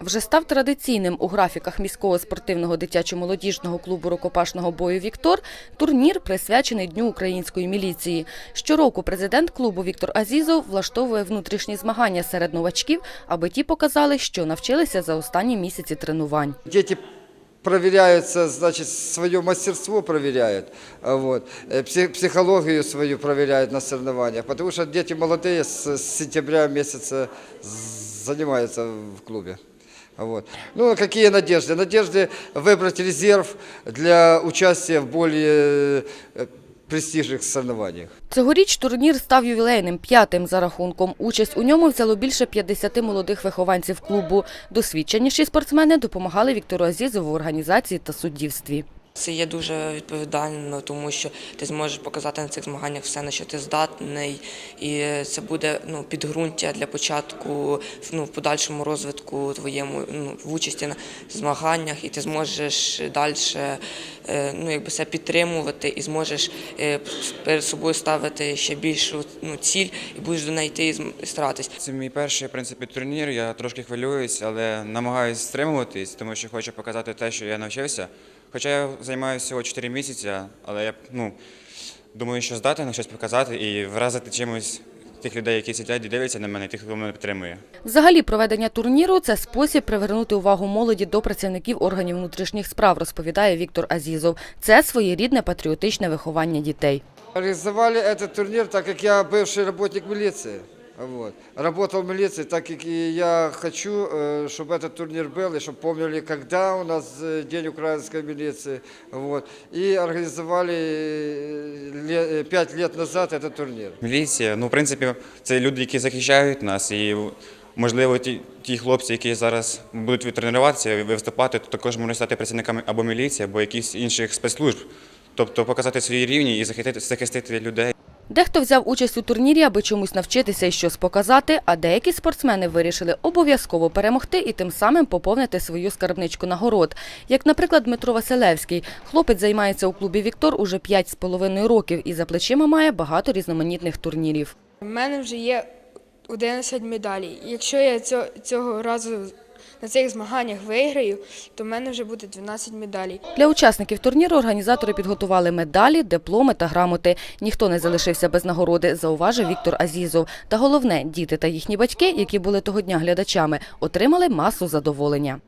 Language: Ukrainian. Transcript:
Вже став традиційним у графіках міського спортивного дитячо-молодіжного клубу рукопашного бою Віктор турнір присвячений Дню української міліції. Щороку президент клубу Віктор Азізов влаштовує внутрішні змагання серед новачків, аби ті показали, що навчилися за останні місяці тренувань. Дети проверяются, значит, свое мастерство проверяют, вот, э, психологию свою проверяют на соревнованиях, потому что дети молодые с сентября месяца з- занимаются в клубе. А Вот. Ну, какие надежды? Надежды выбрать резерв для участия в более э, престижных соревнованиях. Цьогоріч турнір став ювілейним п'ятим за рахунком. Участь у ньому взяло більше 50 молодих вихованців клубу. Досвідченіші спортсмени допомагали Віктору Азізову в організації та суддівстві. Це є дуже відповідально, тому що ти зможеш показати на цих змаганнях все, на що ти здатний, і це буде ну, підґрунтя для початку ну, в подальшому розвитку твоєму ну, в участі на змаганнях, і ти зможеш далі ну, якби себе підтримувати і зможеш е, перед собою ставити ще більшу ну, ціль і будеш до неї йти і старатись. Це мій перший в принципі турнір. Я трошки хвилююсь, але намагаюся стримуватись, тому що хочу показати те, що я навчився. Хоча я займаюся всього 4 місяці, але я ну, думаю, що здатен на щось показати і вразити чимось тих людей, які сидять і дивляться на мене, і тих, хто мене підтримує. Взагалі, проведення турніру це спосіб привернути увагу молоді до працівників органів внутрішніх справ, розповідає Віктор Азізов. Це своєрідне патріотичне виховання дітей. Организовали этот турнир, так как я бывший работник милиции. Вот. Работал в милиции, так как и я хочу, э, чтобы этот турнир был, и чтобы помнили, когда у нас э, День украинской милиции. Вот. И организовали э, ле- э, пять лет назад этот турнир. Міліція, ну, в принципі, це люди, які захищають нас, і можливо, ті, ті хлопці, які зараз будуть тренуватися і виступати, то також можуть стати працівниками або міліції, або якихось інших спецслужб. Тобто показати свої рівні і захистити, захистити людей. Дехто взяв участь у турнірі, аби чомусь навчитися і щось показати, а деякі спортсмени вирішили обов'язково перемогти і тим самим поповнити свою скарбничку нагород. Як, наприклад, Дмитро Василевський. Хлопець займається у клубі Віктор уже 5,5 років і за плечима має багато різноманітних турнірів. У мене вже є 11 медалей. Якщо я цього, разу на цих змаганнях виграю, то в мене вже буде 12 медалей. Для учасників турніру організатори підготували медалі, дипломи та грамоти. Ніхто не залишився без нагороди, зауважив Віктор Азізов. Та головне, діти та їхні батьки, які були того дня глядачами, отримали масу задоволення.